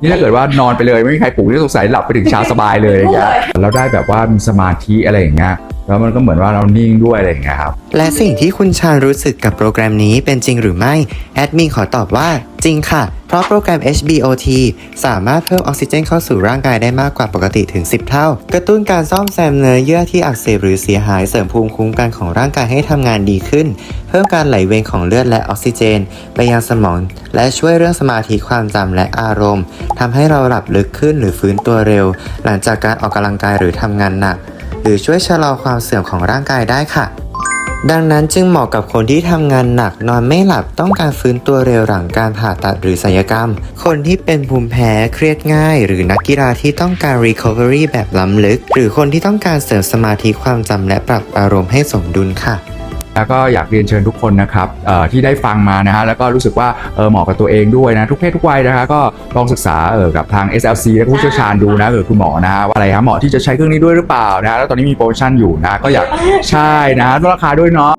นี่ถ้าเกิดว่านอนไปเลยไม่มีใครปลุกนี่สงสัยหลับไปถึงเช้าสบายเลยอย่างเงี้ยแล้วได้แบบว่ามีสมาธิอะไรอย่างเงี้ยแล้วมันก็เหมือนว่าเรานิ่งด้วยอะไรอย่างเงี้ยครับและสิ่งที่คุณชาญรู้สึกกับโปรแกรมนี้เป็นจริงหรือไม่แอดมินขอตอบว่าจริงค่ะเพ ราะโปรแกรม HBOT สามารถเพิ่มออกซิเจนเข้าสู่ร่างกายได้มากกว่าปกติถึง 10 เท่า กระตุ้นการซ่อมแซมเนื้อเยื่อที่อักเสบหรือเสียหายเสริมภูมิคุ้มกันของร่างกายให้ทำงานดีขึ้น เพิ่มการไหลเวียนของเลือดและออกซิเจน ไปยังสมอง และช่วยเรื่องสมาธิความจำและอารมณ์ทำให้เราหลับลึกขึ้นหรือฟื้นตัวเร็ว หลังจากการออกกำลังกายหรือทำงานหนัก หรือช่วยชะลอความเสื่อมของร่างกายได้ค่ะ ดังนั้นจึงเหมาะกับคนที่ทำงานหนักนอนไม่หลับต้องการฟื้นตัวเร็วหลังการผ่าตัดหรือศัลยกรรม คนที่เป็นภูมิแพ้เครียดง่าย หรือนักกีฬาที่ต้องการ recovery แบบล้ำลึก หรือคนที่ต้องการเสริมสมาธิความจำและปรับอารมณ์ให้สมดุลค่ะ แล้วก็อยากเรียนเชิญทุกคนนะครับเอ่อที่ได้ฟังมานะฮะแล้วก็รู้สึกว่าเออเหมาะกับตัวเองด้วยนะทุกเพศทุกวัยนะฮะก็ลองศึกษาเออกับทาง SLC และผู้เชี่ยวชาญดูนะหรือคุณหมอนะฮะว่าอะไรฮะเหมาะที่จะใช้เครื่องนี้ด้วยหรือเปล่านะฮะแล้วตอนนี้มีโปรโมชั่นอยู่นะก็อยากใช่นะลดราคาด้วยเนาะ